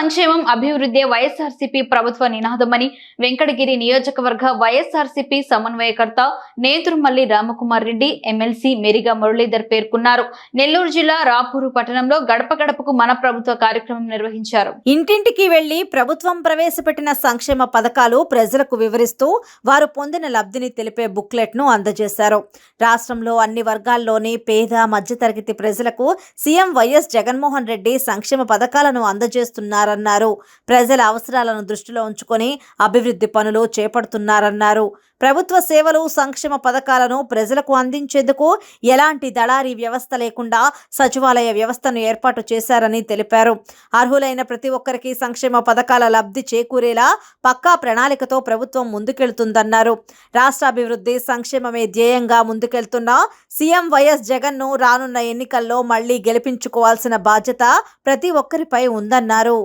సంక్షేమం అభివృద్ధి వైఎస్ఆర్సీపీ ప్రభుత్వ నినాదమని వెంకటగిరి నియోజకవర్గ వైఎస్ఆర్సీపీ సమన్వయకర్త నేతురుమల్లి రామకుమార్ రెడ్డి ఎమ్మెల్సీ మెరిగా మురళీధర్ పేర్కొన్నారు. నెల్లూరు జిల్లా రాపూరు పట్టణంలో గడప గడపకు మన ప్రభుత్వ కార్యక్రమం నిర్వహించారు. ఇంటింటికి వెళ్ళి ప్రభుత్వం ప్రవేశపెట్టిన సంక్షేమ పథకాలు ప్రజలకు వివరిస్తూ వారు పొందిన లబ్ధిని తెలిపే బుక్లెట్ను అందజేశారు. రాష్ట్రంలో అన్ని వర్గాల్లోని పేద మధ్యతరగతి ప్రజలకు సీఎం వైఎస్ జగన్మోహన్ రెడ్డి సంక్షేమ పథకాలను అందజేస్తున్నారు. చేస్తున్నారన్నారు ప్రజల అవసరాలను దృష్టిలో ఉంచుకొని అభివృద్ధి పనులు చేపడుతున్నారన్నారు. ప్రభుత్వ సేవలు సంక్షేమ పథకాలను ప్రజలకు అందించేందుకు ఎలాంటి దళారీ వ్యవస్థ లేకుండా సచివాలయ వ్యవస్థను ఏర్పాటు చేశారని తెలిపారు. అర్హులైన ప్రతి ఒక్కరికి సంక్షేమ పథకాల లబ్ధి చేకూరేలా పక్కా ప్రణాళికతో ప్రభుత్వం ముందుకెళ్తుందన్నారు. రాష్ట్ర అభివృద్ధి సంక్షేమమే ధ్యేయంగా ముందుకెళ్తున్న సీఎం వైఎస్ జగన్ను రానున్న ఎన్నికల్లో మళ్ళీ గెలిపించుకోవాల్సిన బాధ్యత ప్రతి ఒక్కరిపై ఉందన్నారు.